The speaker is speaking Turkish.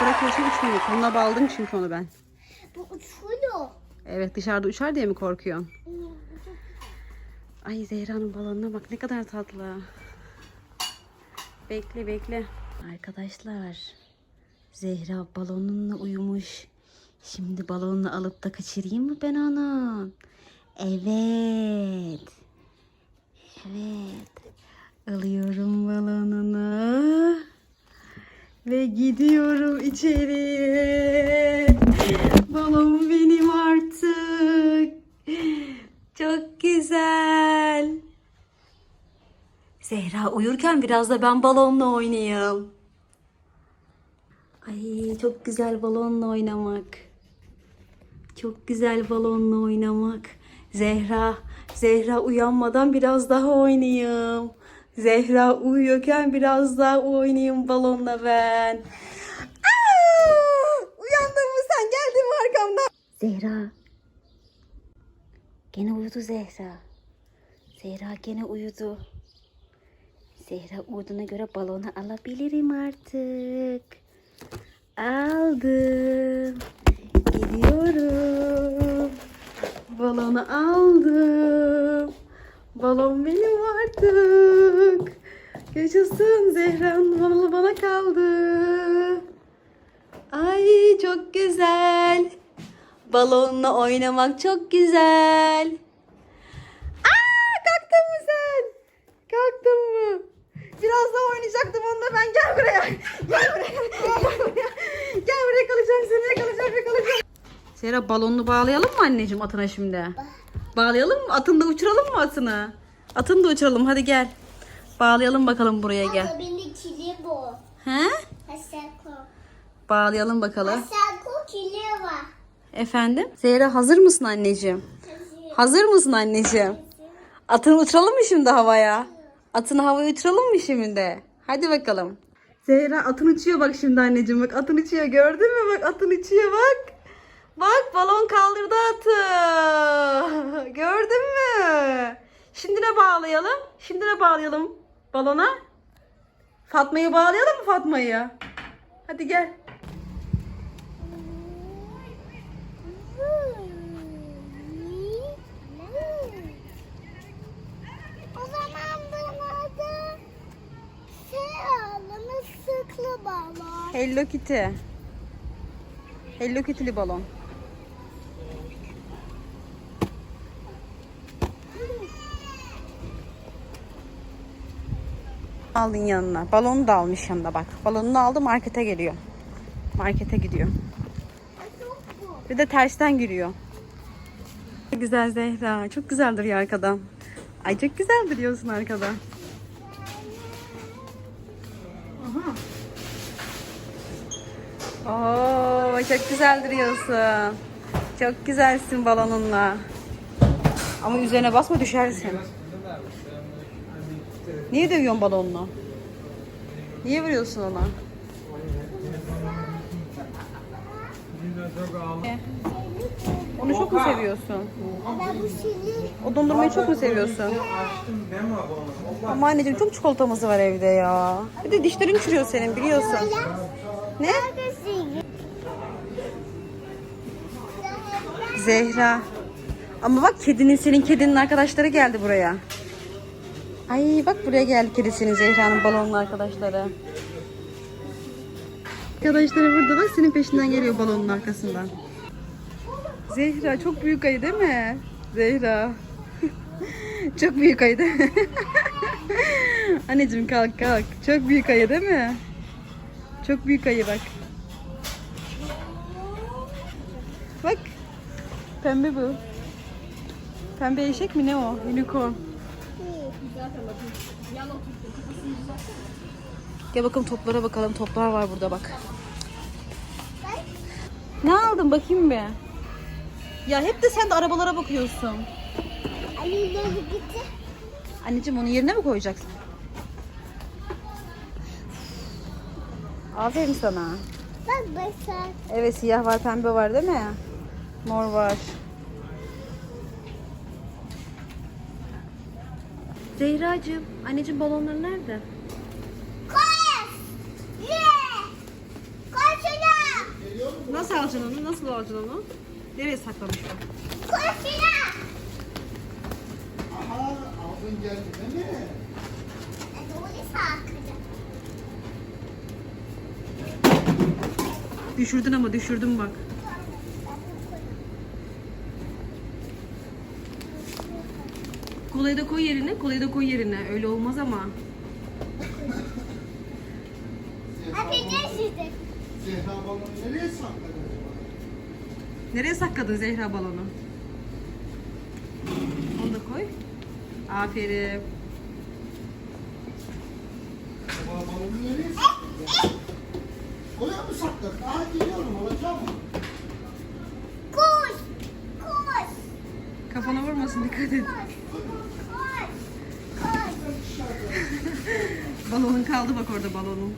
bırakıyorsun uçmuyor. Koluna bağladım çünkü onu ben. Bu uçuyor. Evet dışarıda uçar diye mi korkuyorsun? Ay Zehra'nın balonuna bak ne kadar tatlı. Bekle bekle. Arkadaşlar Zehra balonunla uyumuş. Şimdi balonunu alıp da kaçırayım mı ben onu? Evet. Evet. Alıyorum balonunu. Ve gidiyorum içeri. Balon benim artık. Çok güzel. Zehra uyurken biraz da ben balonla oynayayım. Ay çok güzel balonla oynamak. Çok güzel balonla oynamak. Zehra, Zehra uyanmadan biraz daha oynayayım. Zehra uyuyorken biraz daha oynayayım balonla ben. Aa! Uyandın mı sen? Geldin mi arkamdan? Zehra. Gene uyudu Zehra. Zehra gene uyudu. Zehra uyuduğuna göre balonu alabilirim artık. Aldım. Gidiyorum. Balonu aldım. Balon benim artık. Yaşasın Zehra'nın balonu bana kaldı. Ay çok güzel. Balonla oynamak çok güzel. Aa kalktın mı sen? Kalktın mı? Biraz daha oynayacaktım onunla ben gel buraya. Gel buraya. Gel buraya. Kalacağım seni yakalayacağım yakalayacağım. Sera balonunu bağlayalım mı anneciğim atına şimdi? Bağlayalım mı? Atını da uçuralım mı atını? Atını da uçuralım hadi gel. Bağlayalım bakalım buraya gel. Abla benim kili bu. He? Hasako. Bağlayalım bakalım. Hasako kili var. Efendim? Zehra hazır mısın anneciğim? Hazır mısın anneciğim? Atını uçuralım mı şimdi havaya? Atını havaya uçuralım mı şimdi? Hadi bakalım. Zehra atın uçuyor bak şimdi anneciğim. Bak atın uçuyor gördün mü? Bak atın uçuyor bak. Bak balon kaldırdı atı. Gördün mü? Şimdi ne bağlayalım? Şimdi ne bağlayalım balona? Fatma'yı bağlayalım mı Fatma'yı? Hadi gel. O zaman şey ağlamı sıklı balon. Hello Kitty. Hello Kitty'li balon. Aldın yanına. Balonu da almış yanında bak. Balonunu aldı markete geliyor. Markete gidiyor. Bir de tersten giriyor. Çok güzel Zehra. Çok güzel duruyor arkadan. Ay çok güzel duruyorsun arkadan. Aha. Oo, çok güzel duruyorsun. Çok güzelsin balonunla. Ama üzerine basma düşersin. Niye dövüyorsun balonunu? Niye vuruyorsun ona? Onu çok mu seviyorsun? O dondurmayı çok mu seviyorsun? Ama anneciğim çok çikolatamız var evde ya. Bir de dişlerin çürüyor senin biliyorsun. Ne? Zehra. Ama bak kedinin senin kedinin arkadaşları geldi buraya. Ay bak buraya geldi kedisinin Zehra'nın balonlu arkadaşları. Arkadaşları burada bak senin peşinden geliyor balonun arkasından. Zehra çok büyük ayı değil mi? Zehra. çok büyük ayı değil mi? Anneciğim kalk kalk. Çok büyük ayı değil mi? Çok büyük ayı bak. Bak. Pembe bu. Pembe eşek mi ne o? Unicorn. Gel bakalım toplara bakalım. Toplar var burada bak. Ne aldın bakayım be. Ya hep de sen de arabalara bakıyorsun. Gitti. Anneciğim onu yerine mi koyacaksın? Aferin sana. Bak. Evet siyah var pembe var değil mi? Mor var. Zehracığım, anneciğim balonlar nerede? Koy! Ye! Koy şunu! alacaksın onu? Nasıl alacaksın onu? Nereye saklamış o? Koşuna. Aha aldın geldi değil mi? Doğru saklayacağım. Düşürdün ama düşürdün bak. Kolayı da koy yerine, kolayı da koy yerine. Öyle olmaz ama. Ne şimdi? Zehra balonu nereye sakladın acaba? Nereye sakladın Zehra balonu? Onu da koy. Aferin. Zehra balonu nereye sakladın? Oraya mı sakladın? Aha geliyorum alacağım mı? Koş. Koş. Kafana vurmasın dikkat et. Koş. Balonun kaldı bak orada balonun.